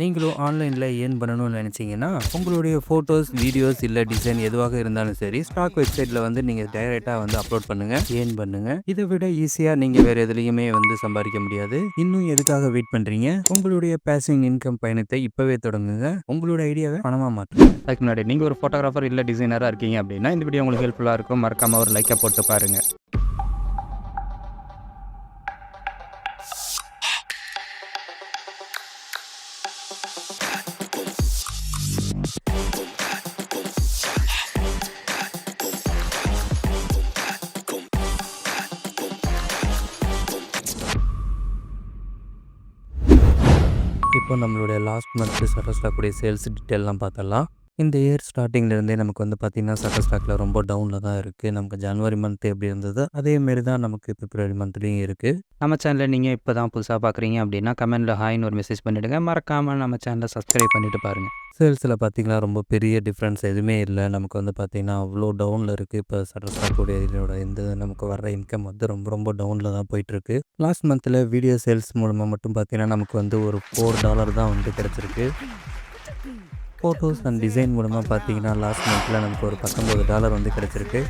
நீங்களும் ஆன்லைனில் ஏன் பண்ணணும்னு நினச்சிங்கன்னா உங்களுடைய ஃபோட்டோஸ் வீடியோஸ் இல்லை டிசைன் எதுவாக இருந்தாலும் சரி ஸ்டாக் வெப்சைட்டில் வந்து நீங்கள் டைரெக்டாக வந்து அப்லோட் பண்ணுங்கள் ஏன் பண்ணுங்கள் இதை விட ஈஸியாக நீங்கள் வேறு எதுலேயுமே வந்து சம்பாதிக்க முடியாது. இன்னும் எதுக்காக வெயிட் பண்ணுறீங்க உங்களுடைய பேசிங் இன்கம் பயணத்தை இப்போவே தொடங்குங்க. உங்களோட ஐடியாவை பணமாக மாற்றுங்க. அதுக்கு முன்னாடி நீங்கள் ஒரு ஃபோட்டோகிராஃபர் இல்லை டிசைனராக இருக்கீங்க அப்படின்னா இந்த வீடியோ உங்களுக்கு ஹெல்ப்ஃபுல்லாக இருக்கும். மறக்காமல் ஒரு லைக்கை போட்டு பாருங்கள் இப்போ நம்மளுடைய லாஸ்ட் மந்த்து சட்டர் கூடிய சேல்ஸ் டீட்டெயிலாம் பார்த்தலாம் இந்த இயர் ஸ்டார்டிங்லேருந்தே நமக்கு வந்து பார்த்திங்கன்னா சட்டர் ஸ்டாக்கில் ரொம்ப டவுனில் தான் இருக்குது நமக்கு ஜனவரி மந்த் எப்படி இருந்ததோ அதேமாரி தான் நமக்கு பிப்ரவரி மந்த்லேயும் இருக்குது நம்ம சேனலை நீங்கள் இப்போ தான் புதுசாக பார்க்குறீங்க அப்படின்னா கமெண்ட்டில் ஹாய்னு ஒரு மெசேஜ் பண்ணிவிடுங்க மறக்காமல் நம்ம சேனலை சப்ஸ்கிரைப் பண்ணிவிட்டு பாருங்கள் சேல்ஸில் பார்த்தீங்கன்னா ரொம்ப பெரிய டிஃப்ரென்ஸ் எதுவுமே இல்லை. நமக்கு வந்து பார்த்திங்கன்னா அவ்வளோ டவுனில் இருக்குது இப்போ சட்டர் ஸ்டாக்குடைய இதோட இந்த நமக்கு வர்ற இன்கம் வந்து ரொம்ப ரொம்ப டவுனில் தான் போயிட்டுருக்கு லாஸ்ட் மந்தில் வீடியோ சேல்ஸ் மூலமாக மட்டும் பார்த்திங்கன்னா நமக்கு வந்து ஒரு ஃபோர் டாலர் தான் வந்து கிடச்சிருக்கு. ஃபோட்டோஸ் அண்ட் டிசைன் மூலமாக பார்த்தீங்கன்னா லாஸ்ட் மந்த்தில் நமக்கு ஒரு பத்தொம்பது டாலர் வந்து கிடச்சிருக்கு.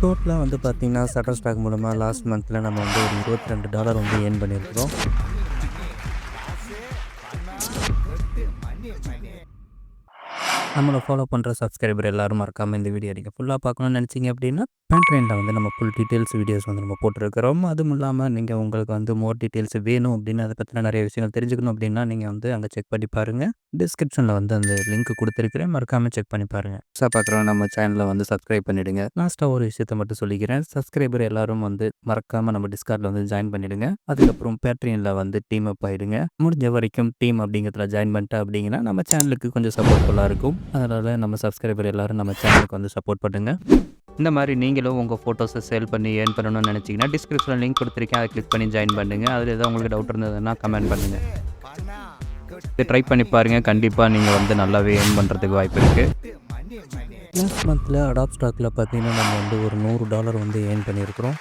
டோட்டலாக வந்து பார்த்திங்கன்னா சட்டர் ஸ்டாக் மூலமாக லாஸ்ட் மந்த்தில் நம்ம வந்து ஒரு இருபத்தி ரெண்டு டாலர் வந்து ஏர்ன் பண்ணியிருக்கிறோம். நம்மளை ஃபாலோ பண்ணுற சப்ஸ்கிரைபர் எல்லாரும் மறக்காமல் இந்த வீடியோ நீங்கள் ஃபுல்லாக பார்க்கணும்னு நினச்சிங்க அப்படின்னா பேண்ட்ரெயினில் வந்து நம்ம ஃபுல் டீட்டெயில்ஸ் வீடியோஸ் வந்து நம்ம போட்டிருக்கிறோம். அதுவும் இல்லாமல் நீங்கள் உங்களுக்கு வந்து மோர் டீட்டெயில்ஸ் வேணும் அப்படின்னு அதை பற்றின நிறைய விஷயங்கள் தெரிஞ்சுக்கணும் அப்படின்னா நீங்கள் வந்து அங்கே செக் பண்ணி பாருங்கள் டிஸ்கிரிப்ஷனில் வந்து அந்த லிங்க் கொடுத்துருக்கிறேன். மறக்காமல் செக் பண்ணி பாருங்கள் புதுசாக பார்க்குறோம் நம்ம சேனலில் வந்து சப்ஸ்கிரைப் பண்ணிவிடுங்க லாஸ்ட்டாக ஒரு விஷயத்தை மட்டும் சொல்லிக்கிறேன். சப்ஸ்கிரைபர் எல்லாரும் வந்து மறக்காமல் நம்ம டிஸ்கார்டில் வந்து ஜாயின் பண்ணிவிடுங்க அதுக்கப்புறம் பேட்ரியனில் வந்து டீம் அப் ஆகிடுங்க முடிஞ்ச வரைக்கும் டீம் அப்படிங்கிறதுல ஜாயின் பண்ணிட்டா அப்படிங்கன்னா நம்ம சேனலுக்கு கொஞ்சம் சப்போர்ட்ஃபுல்லாக இருக்கும். அதனால் நம்ம சப்ஸ்கிரைபர் எல்லாரும் நம்ம சேனலுக்கு வந்து சப்போர்ட் பண்ணுங்கள் இந்த மாதிரி நீங்களும் உங்கள் ஃபோட்டோஸை சேல் பண்ணி ஏர்ன் பண்ணணும்னு நினச்சிங்கன்னா டிஸ்கிரிப்ஷனில் லிங்க் கொடுத்துருக்கேன். அதை கிளிக் பண்ணி ஜாயின் பண்ணுங்கள் அதில் எதாவது உங்களுக்கு டவுட் இருந்ததுன்னா கமெண்ட் பண்ணுங்கள் இது ட்ரை பண்ணி பாருங்கள் கண்டிப்பாக நீங்கள் வந்து நல்லாவே ஏர்ன் பண்ணுறதுக்கு வாய்ப்பு இருக்குது லாஸ்ட் மந்தில் அடாப் ஸ்டாக்கில் பார்த்தீங்கன்னா நம்ம வந்து ஒரு நூறு டாலர் வந்து ஏர்ன் பண்ணியிருக்கிறோம்.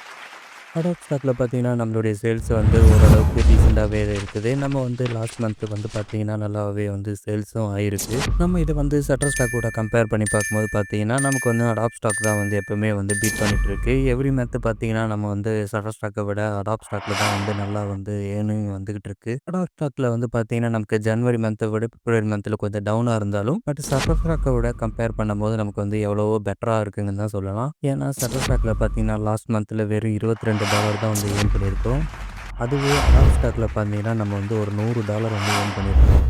அடாப் ஸ்டாக்கில் பார்த்தீங்கன்னா நம்மளுடைய சேல்ஸ் வந்து ஓரளவுக்கு டீசெண்டாகவே இருக்குது. நம்ம வந்து லாஸ்ட் மந்த்து வந்து பார்த்தீங்கன்னா நல்லாவே வந்து சேல்ஸும் ஆயிருக்கு. நம்ம இதை வந்து சட்டர் ஸ்டாக்கோட கம்பேர் பண்ணி பார்க்கும்போது பார்த்தீங்கன்னா நமக்கு வந்து அடாப் ஸ்டாக் தான் வந்து எப்பவுமே வந்து பீட் பண்ணிட்டு இருக்கு எவ்ரி மந்த் பார்த்தீங்கன்னா நம்ம வந்து சட்டர் ஸ்டாக்கை விட அடாப் ஸ்டாக்கில் தான் வந்து நல்லா வந்து ஏர்னிங் வந்துகிட்டு இருக்கு அடாப் ஸ்டாக்கில் வந்து பார்த்தீங்கன்னா நமக்கு ஜனவரி மந்த்தை விட பிப்ரவரி மந்தில் கொஞ்சம் டவுனாக இருந்தாலும் பட் சட்டர் ஸ்டாக்கை விட கம்பேர் பண்ணும்போது நமக்கு வந்து எவ்வளவோ பெட்டராக இருக்குங்கன்னு தான் சொல்லலாம். ஏன்னா சட்டர் ஸ்டாக்கில் பார்த்தீங்கன்னா லாஸ்ட் மந்தில் வெறும் இருபத்தி ரெண்டு டாலர் தான் வந்து ஏர்ன் பண்ணியிருக்கோம். அதுவே அடாப் ஸ்டாக்கில் பார்த்தீங்கன்னா நம்ம வந்து ஒரு நூறு டாலர் வந்து ஏர்ன் பண்ணியிருக்கோம்.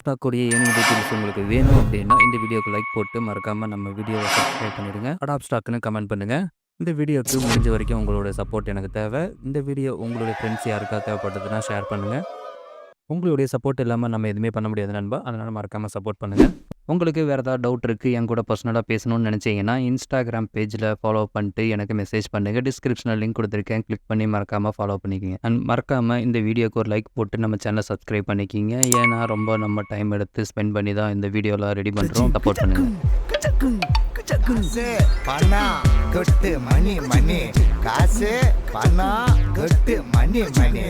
ஸ்டாக்குடைய ஏர்னிங் டீட்டெயில்ஸ் உங்களுக்கு வேணும் அப்படின்னா இந்த வீடியோக்கு லைக் போட்டு மறக்காமல் நம்ம வீடியோவை சப்ஸ்கிரைப் பண்ணிடுங்க. அடாப் ஸ்டாக்குன்னு கமெண்ட் பண்ணுங்கள் இந்த வீடியோக்கு முடிஞ்ச வரைக்கும் உங்களோட சப்போர்ட் எனக்கு தேவை. இந்த வீடியோ உங்களுடைய ஃப்ரெண்ட்ஸ் யாருக்கா தேவைப்பட்டதுன்னா ஷேர் பண்ணுங்கள் உங்களுடைய சப்போர்ட் இல்லாமல் நம்ம எதுவுமே பண்ண முடியாது நண்பா. அதனால் மறக்காமல் சப்போர்ட் பண்ணுங்கள் உங்களுக்கு வேறு ஏதாவது டவுட் இருக்குது என் கூட பர்சனலாக பேசணும்னு நினச்சிங்கன்னா இன்ஸ்டாகிராம் பேஜில் ஃபாலோ பண்ணிட்டு எனக்கு மெசேஜ் பண்ணுங்கள் டிஸ்கிரிப்ஷனில் லிங்க் கொடுத்துருக்கேன். கிளிக் பண்ணி மறக்காமல் ஃபாலோ பண்ணிக்கிங்க. அண்ட் மறக்காமல் இந்த வீடியோக்கு ஒரு லைக் போட்டு நம்ம சேனலை சப்ஸ்கிரைப் பண்ணிக்கிங்க. ஏன்னா ரொம்ப நம்ம டைம் எடுத்து ஸ்பெண்ட் பண்ணி தான் இந்த வீடியோலாம் ரெடி பண்ணுறோம் சப்போர்ட் பண்ணுங்கள் காசு பணம் மணி காசு மணி மணி.